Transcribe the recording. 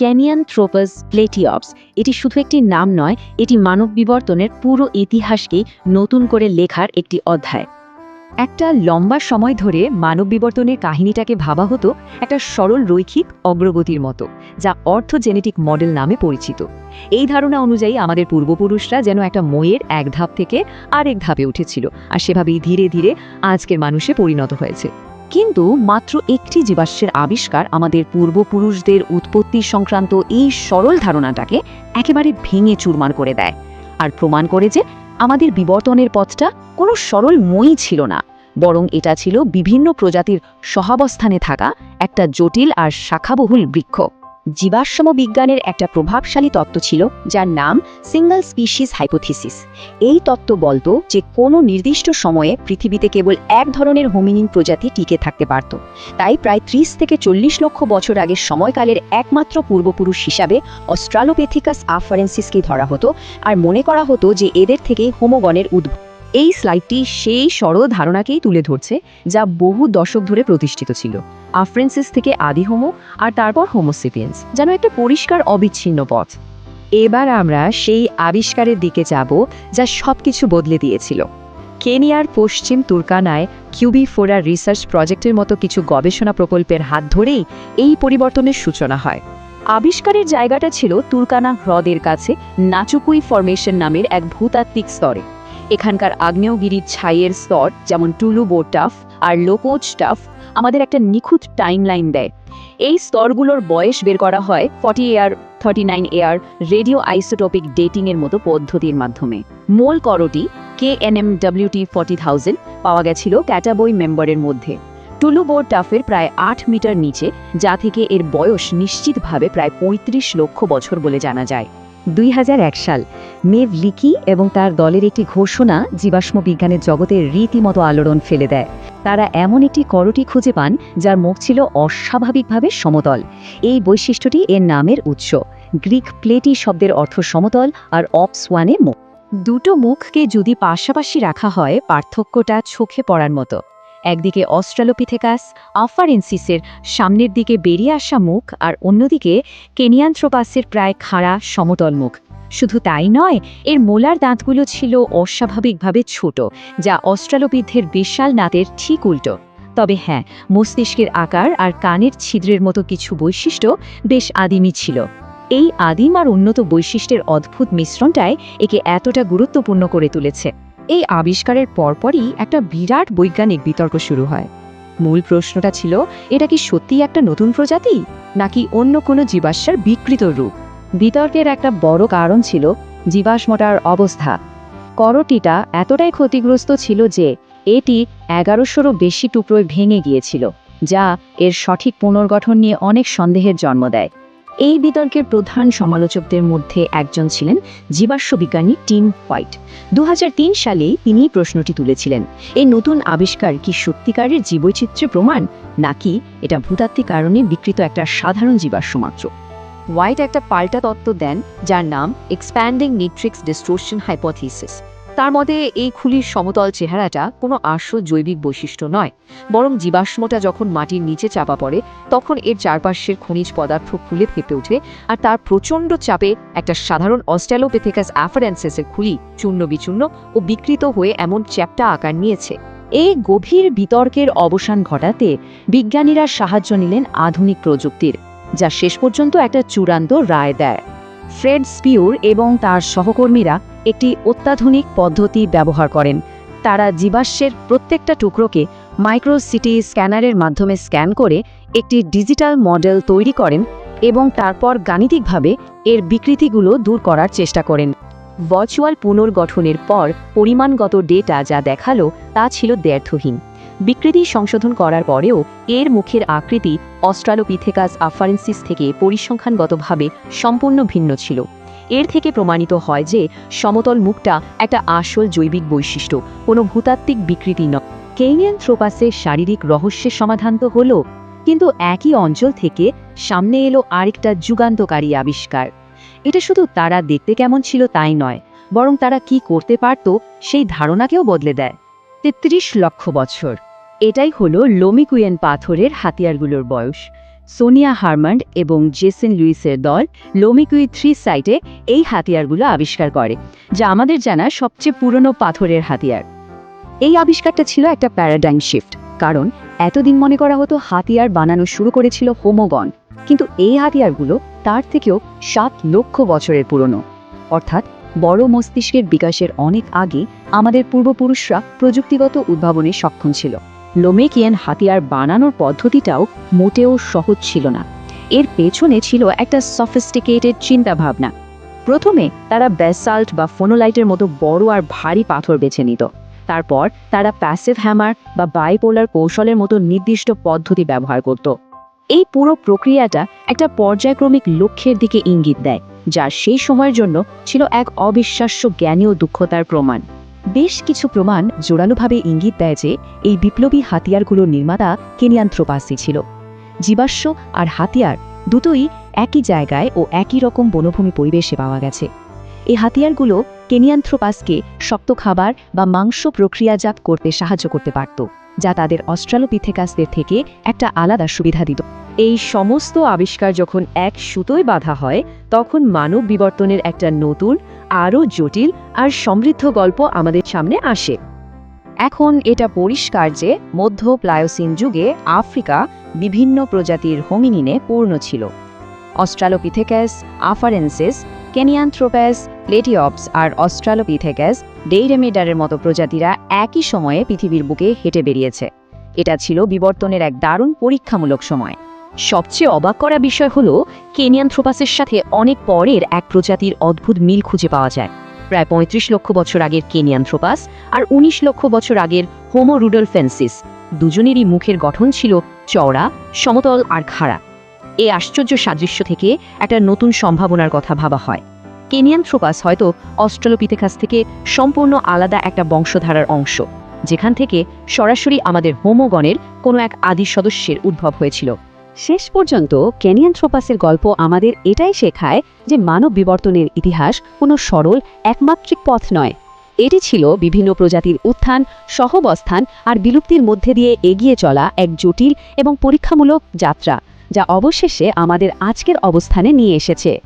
Canyon থ্রোপাস প্লেটিঅপস এটি শুধু একটি নাম নয়, এটি মানব বিবর্তনের পুরো ইতিহাসকেই নতুন করে লেখার একটি অধ্যায়। একটা লম্বা সময় ধরে মানব বিবর্তনের কাহিনীটাকে ভাবা হতো একটা সরল রৈখিক অগ্রগতির মতো, যা অর্থ জেনেটিক মডেল নামে পরিচিত। এই ধারণা অনুযায়ী আমাদের পূর্বপুরুষরা যেন একটা ময়ের এক ধাপ থেকে আরেক ধাপে উঠেছিল, আর সেভাবেই ধীরে ধীরে আজকের মানুষে পরিণত হয়েছে। কিন্তু মাত্র একটি জীবাশ্মের আবিষ্কার আমাদের পূর্বপুরুষদের উৎপত্তি সংক্রান্ত এই সরল ধারণাটাকে একেবারে ভেঙে চুরমার করে দেয়। আর প্রমাণ করে যে আমাদের বিবর্তনের পথটা কোনো সরল মই ছিল না, বরং এটা ছিল বিভিন্ন প্রজাতির সহাবস্থানে থাকা একটা জটিল আর শাখাবহুল বৃক্ষ। জীবাশ্ম বিজ্ঞানের একটা প্রভাবশালী তত্ত্ব ছিল, যার নাম সিঙ্গল স্পিসিস হাইপোথিসিস এই তত্ত্ব বলতো যে, কোনো নির্দিষ্ট সময়ে পৃথিবীতে কেবল এক ধরনের হোমিনিন প্রজাতি টিকে থাকতে পারত। তাই প্রায় ত্রিশ থেকে চল্লিশ লক্ষ বছর আগের সময়কালের একমাত্র পূর্বপুরুষ হিসাবে অস্ট্রালোপেথিকাস আফারেন্সিসকে ধরা হতো আর মনে করা হতো যে, এদের থেকে হোমোগণের উদ্ভব। এই স্লাইডটি সেই সরল ধারণাকেই তুলে ধরছে, যা বহু দশক ধরে প্রতিষ্ঠিত ছিল। আফ্রেন্সিস থেকে আদি হোমো আর তারপর হোমোসিপিয়েন্স যেন একটা পরিষ্কার অবিচ্ছিন্ন পথ। এবার আমরা সেই আবিষ্কারের দিকে যাব যা সবকিছু বদলে দিয়েছিল। কেনিয়ার পশ্চিম তুর্কানায় কিউবি ফোরা রিসার্চ প্রজেক্টের মতো কিছু গবেষণা প্রকল্পের হাত ধরেই এই পরিবর্তনের সূচনা হয়। আবিষ্কারের জায়গাটা ছিল তুর্কানা হ্রদের কাছে নাচুকুই ফরমেশন নামের এক ভূতাত্ত্বিক স্তরে। এখানকার আগ্নেয়গিরির ছাইয়ের স্তর যেমন টুলু বোটাফ আর লোকোচ টাফ আমাদের একটা নিখুঁত টাইমলাইন দেয়। এই স্তরগুলোর বয়স বের করা হয় forty air thirty nine air radio isotopic ডেটিংয়ের মতো পদ্ধতির মাধ্যমে। মোল করটি K N M W T forty thousand পাওয়া গেছিল ক্যাটাবই মেম্বারের মধ্যে। টুলু বোর টাফের প্রায় আট মিটার নিচে, যা থেকে এর বয়স নিশ্চিতভাবে প্রায় পঁয়ত্রিশ লক্ষ বছর বলে জানা যায়। দুই হাজার এক সাল, মেভ লিকি এবং তার দলের একটি ঘোষণা জীবাশ্ম বিজ্ঞানের জগতে রীতিমতো আলোড়ন ফেলে দেয়। তারা এমন একটি করটি খুঁজে পান, যার মুখ ছিল অস্বাভাবিকভাবে সমতল। এই বৈশিষ্ট্যটি এর নামের উৎস। গ্রিক প্লেটি শব্দের অর্থ সমতল আর অপস ওয়ানে মুখ দুটো মুখকে যদি পাশাপাশি রাখা হয়, পার্থক্যটা চোখে পড়ার মতো। একদিকে অস্ট্রালোপিথেকাস, আফারেন্সিসের সামনের দিকে বেরিয়ে আসা মুখ আর অন্যদিকে কেনিয়ান্থ্রোপাসের প্রায় খাড়া সমতল মুখ। শুধু তাই নয়, এর মোলার দাঁতগুলো ছিল অস্বাভাবিকভাবে ছোট, যা অস্ট্রালোপিথের বিশাল নাতের ঠিক উল্টো। তবে হ্যাঁ মস্তিষ্কের আকার আর কানের ছিদ্রের মতো কিছু বৈশিষ্ট্য বেশ আদিমই ছিল। এই আদিম আর উন্নত বৈশিষ্ট্যের অদ্ভুত মিশ্রণটাই একে এতটা গুরুত্বপূর্ণ করে তুলেছে। এই আবিষ্কারের পরপরই একটা বিরাট বৈজ্ঞানিক বিতর্ক শুরু হয়। মূল প্রশ্নটা ছিল, এটা কি সত্যিই একটা নতুন প্রজাতি, নাকি অন্য কোনো জীবাশ্মের বিকৃত রূপ? বিতর্কের একটা বড় কারণ ছিল জীবাশ্মটার অবস্থা। করটিটা এতটাই ক্ষতিগ্রস্ত ছিল যে, এটি এগারোশোরও বেশি টুকরোয় ভেঙে গিয়েছিল, যা এর সঠিক পুনর্গঠন নিয়ে অনেক সন্দেহের জন্ম দেয়। এই বিতর্কের প্রধান সমালোচকদের মধ্যে একজন ছিলেন জীবাশ্ম বিজ্ঞানী টিম হোয়াইট। দু সালেই তিনি প্রশ্নটি তুলেছিলেন। এই নতুন আবিষ্কার কি সত্যিকারের জীবৈচিত্র্য প্রমাণ, নাকি এটা ভূতাত্ত্বিক কারণে বিকৃত একটা সাধারণ জীবাশ্ম মাত্র? হোয়াইট একটা পাল্টা তত্ত্ব দেন, যার নাম এক্সপ্যান্ডিং নিট্রিক্স ডিস্ট্রোশন হাইপোথিসিস তার মতে এই খুলির সমতল চেহারাটা কোনো আসল জৈবিক বৈশিষ্ট্য নয়। বরং জীবাশ্মটা যখন মাটির নিচে চাপা পড়ে, তখন এর চারপাশের খনিজ পদার্থ খুলে ফেপে ওঠে আর তার প্রচণ্ড চাপে একটা সাধারণ অস্ট্যালোপেথিকাস অ্যাফারেন্সেসের খুলি চূর্ণ বিচূর্ণ ও বিকৃত হয়ে এমন চ্যাপটা আকার নিয়েছে। এই গভীর বিতর্কের অবসান ঘটাতে বিজ্ঞানীরা সাহায্য নিলেন আধুনিক প্রযুক্তির, যা শেষ পর্যন্ত একটা চূড়ান্ত রায় দেয়। ফ্রেড স্পিউর এবং তার সহকর্মীরা একটি অত্যাধুনিক পদ্ধতি ব্যবহার করেন। তারা জীবাশ্মের প্রত্যেকটা টুকরোকে মাইক্রোসিটি স্ক্যানারের মাধ্যমে স্ক্যান করে একটি ডিজিটাল মডেল তৈরি করেন এবং তারপর গাণিতিকভাবে এর বিকৃতিগুলো দূর করার চেষ্টা করেন। ভার্চুয়াল পুনর্গঠনের পর পরিমাণগত ডেটা যা দেখাল তা ছিল দ্ব্যর্থহীন। বিকৃতি সংশোধন করার পরেও এর মুখের আকৃতি অস্ট্রালোপিথেকাস আফারেন্সিস থেকে পরিসংখ্যানগতভাবে সম্পূর্ণ ভিন্ন ছিল। এর থেকে প্রমাণিত হয় যে সমতল মুখটা একটা আসল জৈবিক বৈশিষ্ট্য, কোনো ভূতাত্ত্বিক বিকৃতি নয়। কেইনিয়ান থ্রোপাসের শারীরিক রহস্যের সমাধান তো হলো, কিন্তু একই অঞ্চল থেকে সামনে এলো আরেকটা যুগান্তকারী আবিষ্কার। এটা শুধু তারা দেখতে কেমন ছিল তাই নয়, বরং তারা কি করতে পারত সেই ধারণাকেও বদলে দেয়। তেত্রিশ লক্ষ বছর। এটাই হলো লোমিকুয়েন পাথরের হাতিয়ারগুলোর বয়স। সোনিয়া হারমান্ড এবং জেসেন লুইসের দল লোমিকুই থ্রি সাইটে এই হাতিয়ারগুলো আবিষ্কার করে, যা আমাদের জানা সবচেয়ে পুরনো পাথরের হাতিয়ার। এই আবিষ্কারটা ছিল একটা প্যারাডাইম শিফট, কারণ এতদিন মনে করা হতো হাতিয়ার বানানো শুরু করেছিল হোমোগন, কিন্তু এই হাতিয়ারগুলো তার থেকেও সাত লক্ষ বছরের পুরনো। অর্থাৎ বড় মস্তিষ্কের বিকাশের অনেক আগে আমাদের পূর্বপুরুষরা প্রযুক্তিগত উদ্ভাবনে সক্ষম ছিল। লোমেকিয়ান হাতিয়ার বানানোর পদ্ধতিটাও মোটেও সহজ ছিল না। এর পেছনে ছিল একটা সফিস্টিকেটেড চিন্তাভাবনা। প্রথমে তারা ব্যাসাল্ট বা ফোনোলাইটের মতো বড় আর ভারী পাথর বেছে নিত। তারপর তারা প্যাসিভ হ্যামার বা বাইপোলার কৌশলের মতো নির্দিষ্ট পদ্ধতি ব্যবহার করত। এই পুরো প্রক্রিয়াটা একটা পর্যায়ক্রমিক লক্ষ্যের দিকে ইঙ্গিত দেয় যা সেই সময়ের জন্য ছিল এক অবিশ্বাস্য জ্ঞানীয় ও দক্ষতার প্রমাণ। বেশ কিছু প্রমাণ জোরালোভাবে ইঙ্গিত দেয় যে এই বিপ্লবী হাতিয়ারগুলোর নির্মাতা কেনিয়ান্থ্রোপাসি ছিল। জীবাশ্ম আর হাতিয়ার দুটোই একই জায়গায় ও একই রকম বনভূমি পরিবেশে পাওয়া গেছে। এই হাতিয়ারগুলো কেনিয়ান্থ্রোপাসকে শক্ত খাবার বা মাংস প্রক্রিয়াজাত করতে সাহায্য করতে পারত, যা তাদের অস্ট্রালোপিথেকাসদের থেকে একটা আলাদা সুবিধা দিত। এই সমস্ত আবিষ্কার যখন এক সুতোয় বাঁধা হয়, তখন মানব বিবর্তনের একটা নতুন, আরও জটিল আর সমৃদ্ধ গল্প আমাদের সামনে আসে। এখন এটা পরিষ্কার যে মধ্য প্লায়োসিন যুগে আফ্রিকা বিভিন্ন প্রজাতির হোমিনিনে পূর্ণ ছিল। অস্ট্রালোপিথেকাস, আফারেন্সিস কেনিয়ান্থ্রোপ্যাস প্লেটিঅপস আর অস্ট্রালোপিথেকাস ডেইরেমেডারের মতো প্রজাতিরা একই সময়ে পৃথিবীর বুকে হেঁটে বেরিয়েছে। এটা ছিল বিবর্তনের এক দারুণ পরীক্ষামূলক সময়। সবচেয়ে অবাক করা বিষয় হলো কেনিয়ান্থ্রোপাসের সাথে অনেক পরের এক প্রজাতির অদ্ভুত মিল খুঁজে পাওয়া যায়। প্রায় পঁয়ত্রিশ লক্ষ বছর আগের কেনিয়ান্থ্রোপাস আর ১৯ লক্ষ বছর আগের হোমো রুডলফেন্সিস, দুজনেরই মুখের গঠন ছিল চওড়া, সমতল আর খাড়া। এই আশ্চর্য সাদৃশ্য থেকে একটা নতুন সম্ভাবনার কথা ভাবা হয়। কেনিয়ান্থ্রোপাস হয়তো অস্ট্রালোপিথেকাস থেকে সম্পূর্ণ আলাদা একটা বংশধারার অংশ, যেখান থেকে সরাসরি আমাদের হোমোগণের কোনো এক আদি সদস্যের উদ্ভব হয়েছিল। শেষ পর্যন্ত কেনিয়ান্থ্রোপাসের গল্প আমাদের এটাই শেখায় যে মানব বিবর্তনের ইতিহাস কোনো সরল, একমাত্রিক পথ নয়। এটি ছিল বিভিন্ন প্রজাতির উত্থান, সহবস্থান আর বিলুপ্তির মধ্যে দিয়ে এগিয়ে চলা এক জটিল এবং পরীক্ষামূলক যাত্রা, যা অবশেষে আমাদের আজকের অবস্থানে নিয়ে এসেছে।